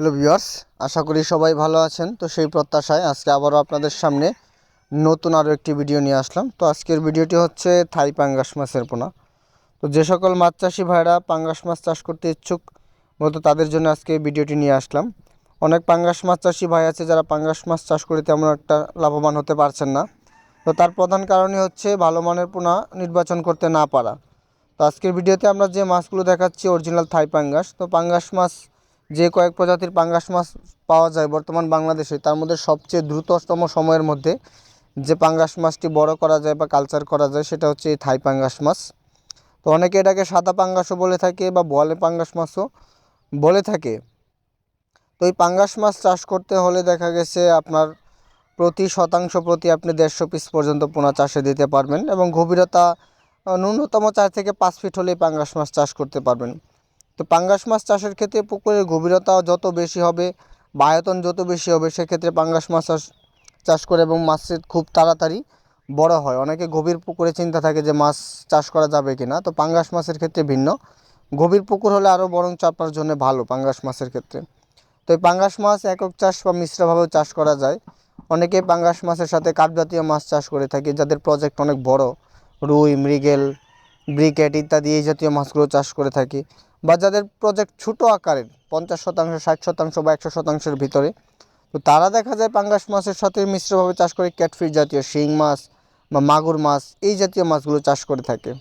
Hello viewers আশা করি সবাই ভালো আছেন। তো সেই প্রত্যাশায় আজকে আবারও আপনাদের সামনে নতুন আরও একটি ভিডিও নিয়ে আসলাম। তো আজকের ভিডিওটি হচ্ছে থাই পাঙ্গাস মাছের পোনা। তো যে সকল মাছ চাষি ভাইরা পাঙ্গাস মাছ চাষ করতে ইচ্ছুক, মূলত তাদের জন্য আজকে ভিডিওটি নিয়ে আসলাম। অনেক পাঙ্গাস মাছ চাষি ভাই আছে যারা পাঙ্গাস মাছ চাষ করে তেমন একটা লাভবান হতে পারছেন না। তো তার প্রধান কারণই হচ্ছে ভালো মানের পোনা নির্বাচন করতে না পারা। তো আজকের ভিডিওতে আমরা যে মাছগুলো দেখাচ্ছি অরিজিনাল থাই পাঙ্গাস। তো পাঙ্গাস মাছ যে কয়েক প্রজাতির পাঙ্গাস মাছ পাওয়া যায় বর্তমান বাংলাদেশে, তার মধ্যে সবচেয়ে দ্রুততম সময়ের মধ্যে যে পাঙ্গাস মাছটি বড় করা যায় বা কালচার করা যায় সেটা হচ্ছে এই থাই পাঙ্গাস মাছ। তো অনেকে এটাকে সাদা পাঙ্গাসও বলে থাকে বা বলে পাঙ্গাস মাছও বলে থাকে। তো এই পাঙ্গাস মাছ চাষ করতে হলে দেখা গেছে আপনার প্রতি শতাংশ প্রতি আপনি দেড়শো পিস পর্যন্ত পোনা চাষে দিতে পারবেন এবং গভীরতা ন্যূনতম চার থেকে পাঁচ ফিট হলেই পাঙ্গাস মাছ চাষ করতে পারবেন। তো পাঙ্গাস মাছ চাষের ক্ষেত্রে পুকুরের গভীরতা যত বেশি হবে বা আয়তন যত বেশি হবে, সেক্ষেত্রে পাঙ্গাস মাছ চাষ চাষ করে এবং মাছের খুব তাড়াতাড়ি বড় হয়। অনেকে গভীর পুকুরে চিন্তা থাকে যে মাছ চাষ করা যাবে কি না তো পাঙ্গাস মাছের ক্ষেত্রে ভিন্ন। গভীর পুকুর হলে আরও বরঞ্চ আপনার জন্য ভালো পাঙ্গাস মাছের ক্ষেত্রে। তো এই পাঙ্গাস মাছ একক চাষ বা মিশ্রভাবেও চাষ করা যায়। অনেকে পাঙ্গাস মাছের সাথে কাঠ জাতীয় মাছ চাষ করে থাকে, যাদের প্রজেক্ট অনেক বড়। রুই, মৃগেল, ব্রিকেট ইত্যাদি এই জাতীয় মাছগুলো চাষ করে থাকি। বা যাদের প্রজেক্ট ছোটো আকারের, পঞ্চাশ শতাংশ, ষাট শতাংশ বা একশো শতাংশের ভিতরে, তো তারা দেখা যায় পাঙ্গাস মাছের সাথে মিশ্রভাবে চাষ করে ক্যাটফিশ জাতীয় শিং মাছ বা মাগুর মাছ, এই জাতীয় মাছগুলো চাষ করে থাকে।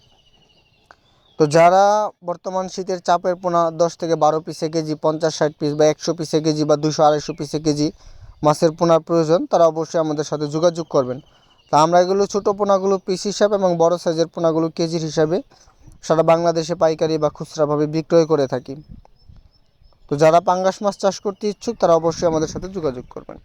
তো যারা বর্তমান শীতের চাপের পোনা দশ থেকে বারো পিসে কেজি, পঞ্চাশ, ষাট পিস বা একশো পিসে কেজি বা দুশো আড়াইশো পিসে কেজি মাছের পোনার প্রয়োজন, তারা অবশ্যই আমাদের সাথে যোগাযোগ করবেন। তা আমরা এগুলো ছোটো পোনাগুলো পিস হিসাবে এবং বড় সাইজের পোনাগুলো কেজির হিসাবে সারা বাংলাদেশে পাইকারি বা খুচরাভাবে বিক্রয় করে থাকি। তো যারা পাঙ্গাস মাছ চাষ করতে ইচ্ছুক, তারা অবশ্যই আমাদের সাথে যোগাযোগ করবেন।